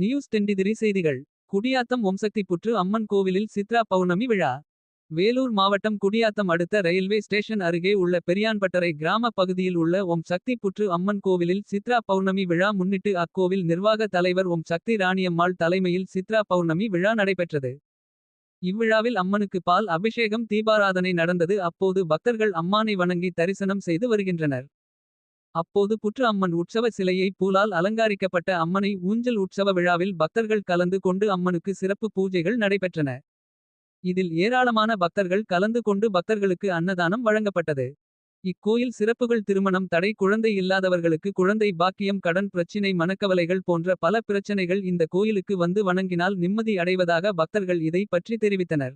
News தெண்டிதிரி செய்திகள். குடியாத்தம் ஓம்சக்தி புற்று அம்மன் கோவிலில் சித்ரா பௌர்ணமி விழா. வேலூர் மாவட்டம் குடியாத்தம் அடுத்த ரயில்வே ஸ்டேஷன் அருகே உள்ள பெரியான்பட்டறை கிராம பகுதியில் உள்ள ஓம் சக்தி புற்று அம்மன் கோவிலில் சித்ரா பௌர்ணமி விழா முன்னிட்டு அக்கோவில் நிர்வாக தலைவர் ஓம் சக்தி ராணியம்மாள் தலைமையில் சித்ரா பௌர்ணமி விழா நடைபெற்றது. இவ்விழாவில் அம்மனுக்கு பால் அபிஷேகம் தீபாராதனை நடந்தது. அப்போது பக்தர்கள் அம்மானை வணங்கி தரிசனம் செய்து வருகின்றனர். அப்போது புற்று அம்மன் உற்சவ சிலையை பூலால் அலங்காரிக்கப்பட்ட அம்மனை ஊஞ்சல் உற்சவ விழாவில் பக்தர்கள் கலந்து கொண்டு அம்மனுக்கு சிறப்பு பூஜைகள் நடைபெற்றன. இதில் ஏராளமான பக்தர்கள் கலந்து கொண்டு பக்தர்களுக்கு அன்னதானம் வழங்கப்பட்டது. இக்கோயில் சிறப்புகள் திருமணம் தடை குழந்தை இல்லாதவர்களுக்கு குழந்தை பாக்கியம் கடன் பிரச்சினை மனக்கவலைகள் போன்ற பல பிரச்சனைகள் இந்த கோயிலுக்கு வந்து வணங்கினால் நிம்மதி அடைவதாக பக்தர்கள் இதை பற்றி தெரிவித்தனர்.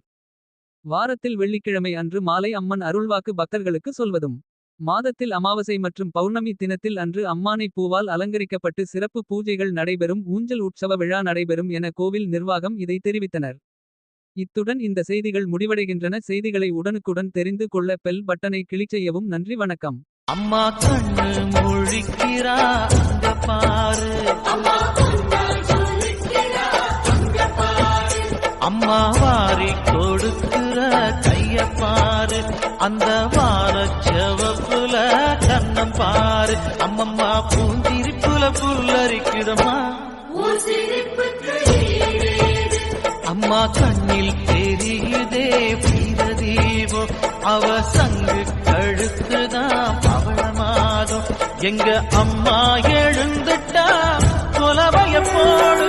வாரத்தில் வெள்ளிக்கிழமை அன்று மாலை அம்மன் அருள்வாக்கு பக்தர்களுக்கு சொல்வதும் மாதத்தில் அமாவாசை மற்றும் பௌர்ணமி தினத்தில் அன்று அம்மானை பூவால் அலங்கரிக்கப்பட்டு சிறப்பு பூஜைகள் நடைபெறும் ஊஞ்சல் உற்சவ விழா நடைபெறும் என கோவில் நிர்வாகம் இதை தெரிவித்தனர். இத்துடன் இந்த செய்திகள் முடிவடைகின்றன. செய்திகளை உடனுக்குடன் தெரிந்து கொள்ள பெல் பட்டனை கிளிக் செய்யவும் நன்றி வணக்கம். அம்மா கண்ணு முழிக்கிறா அங்க பாரு. அம்மா வாரி கொடுக்கிற கைய பாரு. அந்த வாரச்சவப்புல கண்ணம் பாரு. அம்மம்மா பூந்திருப்புல புல்லரிக்குதம்மா. அம்மா கண்ணில் தெரியுதே வீரதீபோ அவ சங்கு கழுத்துதான் பவளமாகும் எங்க அம்மா எழுந்துட்டா கொலவைய போல